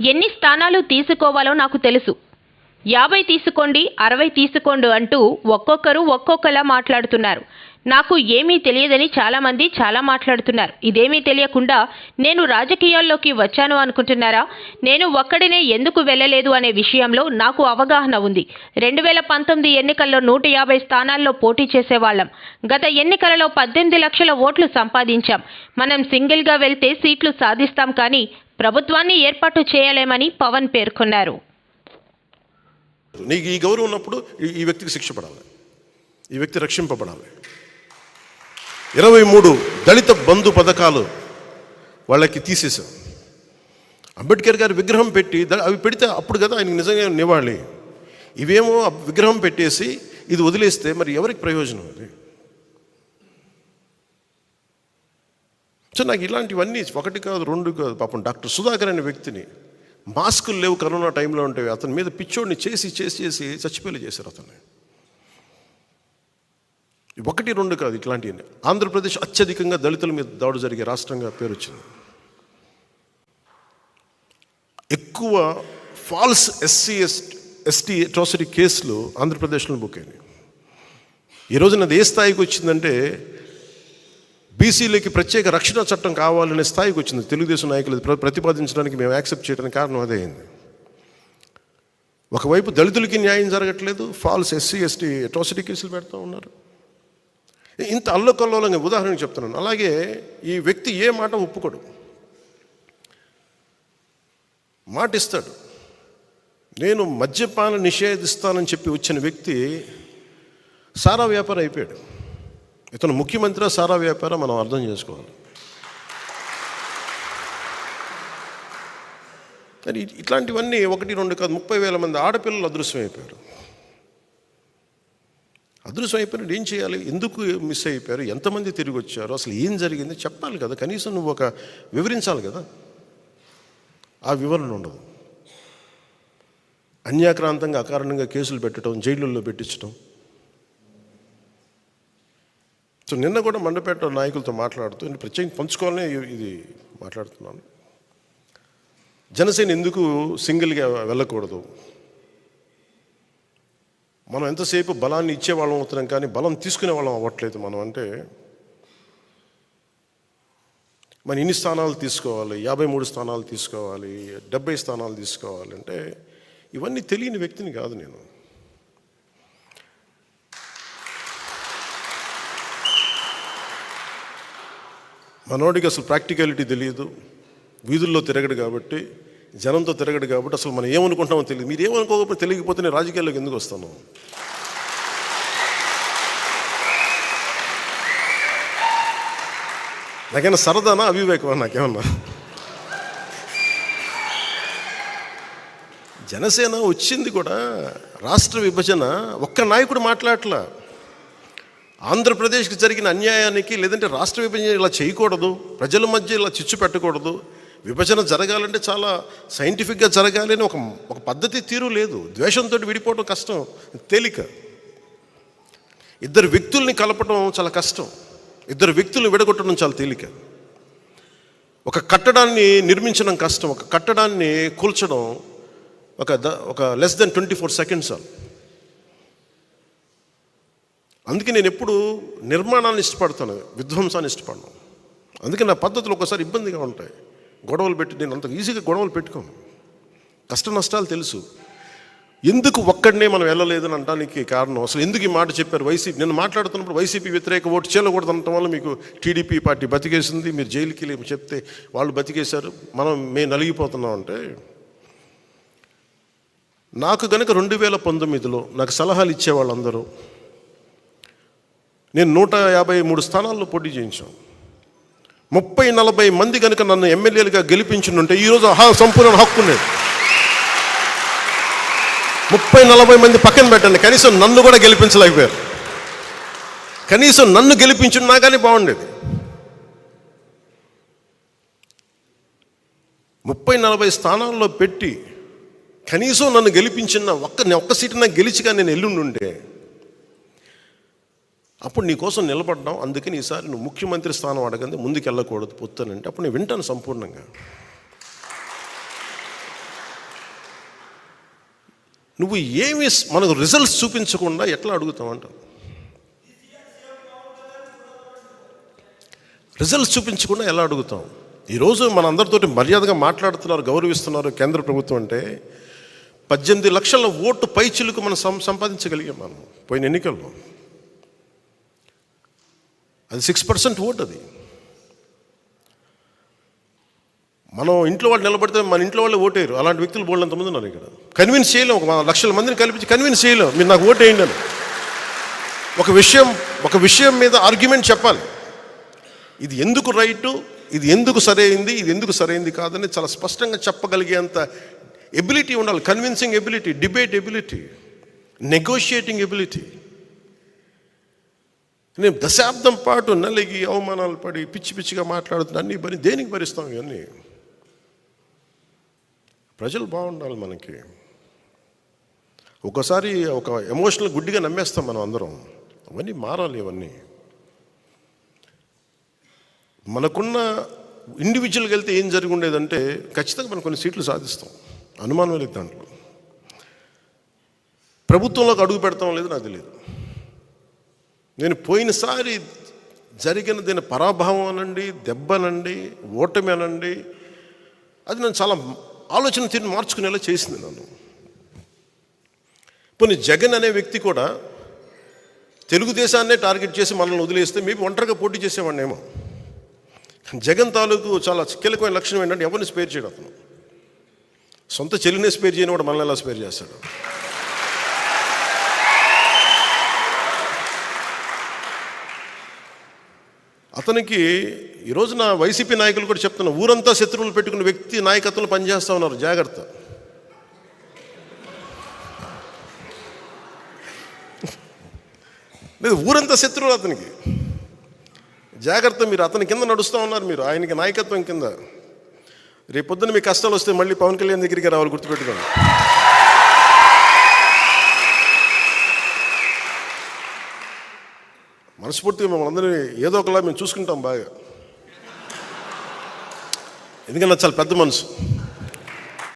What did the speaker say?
ఎన్ని స్థానాలు తీసుకోవాలో నాకు తెలుసు. యాభై తీసుకోండి అరవై తీసుకోండి అంటూ ఒక్కొక్కరు ఒక్కొక్కలా మాట్లాడుతున్నారు. నాకు ఏమీ తెలియదని చాలామంది చాలా మాట్లాడుతున్నారు. ఇదేమీ తెలియకుండా నేను రాజకీయాల్లోకి వచ్చాను అనుకుంటున్నారా? నేను ఒక్కడినే ఎందుకు వెళ్ళలేదు అనే విషయంలో నాకు అవగాహన ఉంది. రెండు వేల పంతొమ్మిది ఎన్నికల్లో నూట యాభై స్థానాల్లో పోటీ చేసేవాళ్ళం. గత ఎన్నికలలో పద్దెనిమిది లక్షల ఓట్లు సంపాదించాం. మనం సింగిల్గా వెళ్తే సీట్లు సాధిస్తాం కానీ ప్రభుత్వాన్ని ఏర్పాటు చేయలేమని పవన్ పేర్కొన్నారు. నీకు ఈ గౌరవం ఉన్నప్పుడు ఈ- వ్యక్తికి శిక్ష పడాలి. ఈ వ్యక్తి రక్షింపబడాలి. ఇరవై మూడు దళిత బంధు పథకాలు వాళ్ళకి తీసేసాం అంబేద్కర్ గారి విగ్రహం పెట్టి అవి పెడితే అప్పుడు కదా ఆయనకు నిజంగా నివాళి. ఇవేమో విగ్రహం పెట్టేసి ఇది వదిలేస్తే మరి ఎవరికి ప్రయోజనం అది? సో నాకు ఇలాంటివన్నీ ఒకటి కాదు రెండు కాదు పాపం. డాక్టర్ సుధాకర్ అనే వ్యక్తిని మాస్కులు లేవు కరోనా టైంలో ఉంటాయి అతని మీద పిచ్చోడిని చేసి చేసి చేసి చచ్చిపోయి చేశారు అతన్ని. ఒకటి రెండు కాదు ఇట్లాంటివన్నీ. ఆంధ్రప్రదేశ్ అత్యధికంగా దళితుల మీద దాడు జరిగే రాష్ట్రంగా పేరు వచ్చింది. ఎక్కువ false SC S ST atrocity కేసులు ఆంధ్రప్రదేశ్లో బుక్ అయినాయి. ఈ రోజున అది ఏ స్థాయికి వచ్చిందంటే బీసీలకి ప్రత్యేక రక్షణ చట్టం కావాలనే స్థాయికి వచ్చింది. తెలుగుదేశం నాయకులు ప్రతిపాదించడానికి మేము యాక్సెప్ట్ చేయడానికి కారణం అదే అయింది. ఒకవైపు దళితులకి న్యాయం జరగట్లేదు ఫాల్స్ ఎస్సీ ఎస్టీ అట్రాసిటీ కేసులు పెడతా ఉన్నారు. ఇంత అల్లకల్లోలంగా ఉదాహరణకు చెప్తున్నాను. అలాగే ఈ వ్యక్తి ఏ మాట ఒప్పుకోడు. మాట ఇస్తాడు. నేను మద్యపాన నిషేధిస్తానని చెప్పి వచ్చిన వ్యక్తి సారా వ్యాపారం అయిపోయాడు. ఇతను ముఖ్యమంత్రి సారా వ్యాపారం మనం అర్థం చేసుకోవాలి. కానీ ఇట్లాంటివన్నీ ఒకటి రెండు కాదు ముప్పై వేల మంది ఆడపిల్లలు అదృశ్యమైపోయారు. అదృశ్యం అయిపోయినట్టు ఏం చేయాలి? ఎందుకు మిస్ అయిపోయారు? ఎంతమంది తిరిగి వచ్చారు అసలు ఏం జరిగింది? చెప్పాలి కదా. కనీసం నువ్వు ఒక వివరించాలి కదా. ఆ వివరణ ఉండదు. అన్యాక్రాంతంగా అకారణంగా కేసులు పెట్టడం జైళ్ళల్లో పెట్టించడం సో నిన్న కూడా మండపేట నాయకులతో మాట్లాడుతూ నేను ప్రత్యేకంగా పంచుకోవాలనే ఇది మాట్లాడుతున్నాను. జనసేన ఎందుకు సింగిల్గా వెళ్ళకూడదు? మనం ఎంతసేపు బలాన్ని ఇచ్చేవాళ్ళం అవుతున్నాం కానీ బలం తీసుకునే వాళ్ళం అవ్వట్లేదు మనం అంటే మన ఇన్ని స్థానాలు తీసుకోవాలి? యాభై మూడు స్థానాలు తీసుకోవాలి? డెబ్బై స్థానాలు తీసుకోవాలి అంటే ఇవన్నీ తెలియని వ్యక్తిని కాదు నేను. మనోడికి అసలు ప్రాక్టికాలిటీ తెలియదు. వీధుల్లో తిరగడు కాబట్టి జనంతో తిరగడు కాబట్టి అసలు మనం ఏమనుకుంటామో తెలియదు. మీరు ఏమనుకోకపోతే తెలియకపోతే నేను రాజకీయాల్లోకి ఎందుకు వస్తాను? నాకైనా సరదానా? అవివేకమా? నాకేమన్నా? జనసేన వచ్చింది కూడా రాష్ట్ర విభజన ఒక్క నాయకుడు మాట్లాడట్లా. ఆంధ్రప్రదేశ్కి జరిగిన అన్యాయానికి లేదంటే రాష్ట్ర విభజన ఇలా చేయకూడదు ప్రజల మధ్య ఇలా చిచ్చు పెట్టకూడదు. విభజన జరగాలంటే చాలా సైంటిఫిక్గా జరగాలి అని ఒక ఒక పద్ధతి తీరు లేదు. ద్వేషంతో విడిపోవడం కష్టం తేలిక. ఇద్దరు వ్యక్తుల్ని కలపడం చాలా కష్టం. ఇద్దరు వ్యక్తులు విడగొట్టడం చాలా తేలిక. ఒక కట్టడాన్ని నిర్మించడం కష్టం ఒక కట్టడాన్ని కూల్చడం ఒక ద ఒక less than twenty four seconds all అందుకే నేను ఎప్పుడు నిర్మాణాన్ని ఇష్టపడతాను విధ్వంసాన్ని ఇష్టపడను. అందుకే నా పద్ధతులు ఒకసారి ఇబ్బందిగా ఉంటాయి. గొడవలు పెట్టి నేను అంత ఈజీగా గొడవలు పెట్టుకోను. కష్ట నష్టాలు తెలుసు. ఎందుకు ఒక్కడనే మనం వెళ్ళలేదని అనడానికి కారణం? అసలు ఎందుకు ఈ మాట చెప్పారు వైసీపీ? నేను మాట్లాడుతున్నప్పుడు వైసీపీ వ్యతిరేక ఓటు చేయకూడదు అనటం వల్ల మీకు టీడీపీ పార్టీ బతికేసింది. మీరు జైలుకి వెళ్ళి చెప్తే వాళ్ళు బతికేశారు. మనం మేము నలిగిపోతున్నాం అంటే నాకు కనుక రెండు వేల పంతొమ్మిదిలో నాకు సలహాలు ఇచ్చే వాళ్ళందరూ నేను నూట యాభై మూడు స్థానాల్లో పోటీ చేయించాం ముప్పై నలభై మంది కనుక నన్ను ఎమ్మెల్యేలుగా గెలిపించుంటే ఈరోజు హా సంపూర్ణ హక్కు ఉండేది ముప్పై నలభై మంది పక్కన పెట్టండి. కనీసం నన్ను కూడా గెలిపించలేకపోయారు. కనీసం నన్ను గెలిపించున్నా కానీ బాగుండేది. ముప్పై నలభై స్థానాల్లో పెట్టి కనీసం నన్ను గెలిపించిన ఒక్క ఒక్క సీటు నాకు గెలిచిగా నేను ఎల్లుండుంటే అప్పుడు నీ కోసం నిలబడ్డాం అందుకని ఈసారి నువ్వు ముఖ్యమంత్రి స్థానం అడగంది ముందుకు వెళ్ళకూడదు పొత్తానంటే. అప్పుడు నేను వింటాను సంపూర్ణంగా. నువ్వు ఏమి మనకు రిజల్ట్స్ చూపించకుండా ఎట్లా అడుగుతావు రిజల్ట్స్ చూపించకుండా ఎలా అడుగుతాం ఈరోజు మన అందరితోటి మర్యాదగా మాట్లాడుతున్నారు గౌరవిస్తున్నారు కేంద్ర ప్రభుత్వం అంటే పద్దెనిమిది లక్షల ఓటు పైచిలుకు మనం సం సంపాదించగలిగాం మనం పోయిన ఎన్నికల్లో. అది సిక్స్ పర్సెంట్ ఓట్ అది. మనం ఇంట్లో వాళ్ళు నిలబడితే మన ఇంట్లో వాళ్ళు ఓటేరు అలాంటి వ్యక్తులు బోల్డంత మంది ఉన్నారు ఇక్కడ? కన్విన్స్ చేయలేం ఒక లక్షల మందిని కల్పించి కన్విన్స్ చేయలేం మీరు నాకు ఓటేయండి అని. ఒక విషయం ఒక విషయం మీద ఆర్గ్యుమెంట్ చెప్పాలి. ఇది ఎందుకు రైటు ఇది ఎందుకు సరైంది? ఇది ఎందుకు సరైంది కాదని చాలా స్పష్టంగా చెప్పగలిగేంత ఎబిలిటీ ఉండాలి. Convincing ability debate ability negotiating ability నేను దశాబ్దం పాటు నలిగి అవమానాలు పడి పిచ్చి పిచ్చిగా మాట్లాడుతున్నా అన్నీ భరి దేనికి భరిస్తాం ఇవన్నీ? ప్రజలు బాగుండాలి మనకి. ఒకసారి ఒక ఎమోషనల్ గుడ్డిగా నమ్మేస్తాం మనం అందరం. అవన్నీ మారాలి ఇవన్నీ. మనకున్న ఇండివిజువల్గా వెళ్తే ఏం జరిగి ఉండేదంటే ఖచ్చితంగా మనం కొన్ని సీట్లు సాధిస్తాం. అనుమానం లేదు దాంట్లో. ప్రభుత్వంలోకి అడుగు పెడతాం లేదు నాకు తెలియదు. నేను పోయినసారి జరిగిన దీని పరాభవం అనండి దెబ్బనండి ఓటమి అనండి అది నేను చాలా ఆలోచన తీరు మార్చుకునేలా చేసింది నన్ను. పోనీ జగన్ అనే వ్యక్తి కూడా తెలుగుదేశాన్నే టార్గెట్ చేసి మనల్ని వదిలేస్తే మేబీ ఒంటరిగా పోటీ చేసేవాడినేమో. జగన్ తాలూకు చాలా కీలకమైన లక్షణం ఏంటంటే ఎవరిని స్పేర్ చేయడం అతను. సొంత చెల్లినే స్పేర్ చేయని వాడు మనల్ని ఎలా స్పేర్ చేస్తాడు? అతనికి ఈ నా వైసీపీ నాయకులు కూడా చెప్తున్నా ఊరంతా శత్రువులు పెట్టుకున్న వ్యక్తి నాయకత్వంలో పనిచేస్తా ఉన్నారు. జాగ్రత్త. లేదు ఊరంతా శత్రువులు అతనికి. జాగ్రత్త మీరు అతని కింద నడుస్తూ ఉన్నారు మీరు ఆయనకి నాయకత్వం కింద. రేపొద్దున మీ కష్టాలు వస్తే మళ్ళీ పవన్ కళ్యాణ్ దగ్గరికి రావాలి గుర్తుపెట్టుకోండి. మనస్ఫూర్తిగా మిమ్మల్ని అందరినీ ఏదో ఒకలా మేము చూసుకుంటాం బాగా. ఎందుకంటే చాలా పెద్ద మనసు.